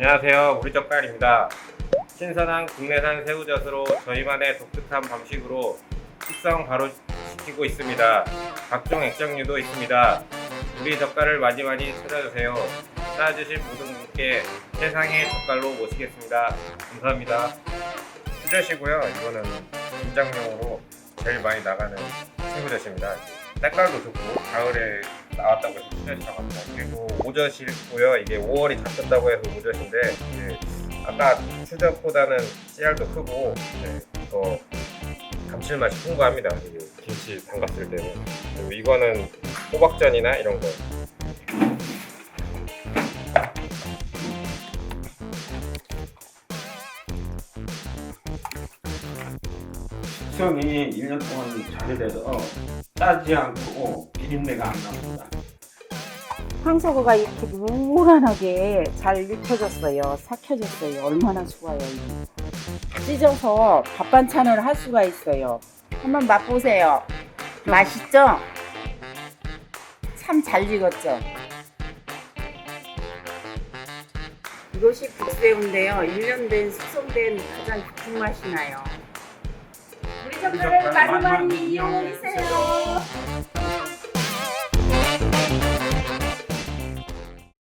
안녕하세요. 우리젓갈입니다. 신선한 국내산 새우젓으로 저희만의 독특한 방식으로 숙성 바로 시키고 있습니다. 각종 액정류도 있습니다. 우리 젓갈을 많이 많이 찾아주세요. 찾아주신 모든 분께 세상의 젓갈로 모시겠습니다. 감사합니다. 수젓이고요. 이거는 김장용으로 제일 많이 나가는 새우젓입니다. 색깔도 좋고 가을에 나왔다고 해서 합니다. 그리고 오젓이고요. 이게 5월이 다 끝다고 해서 오젓인데 이게 아까 수젓보다는 씨알도 크고 네, 더 감칠맛이 풍부합니다. 김치 담갔을 때는 그리고 이거는 호박전이나 이런 거 숙성이 1년 동안 잘 돼서 짜지 않고 비린내가 안 납니다. 황소고가 이렇게 노란하게 잘 익혀졌어요. 삭혀졌어요. 얼마나 좋아요. 찢어서 밥 반찬을 할 수가 있어요. 한번 맛보세요. 맛있죠? 참 잘 익었죠? 이것이 북새우인데요. 1년 된 숙성된 가장 깊은 맛이 나요. 많이 많이 많이 이용해주세요.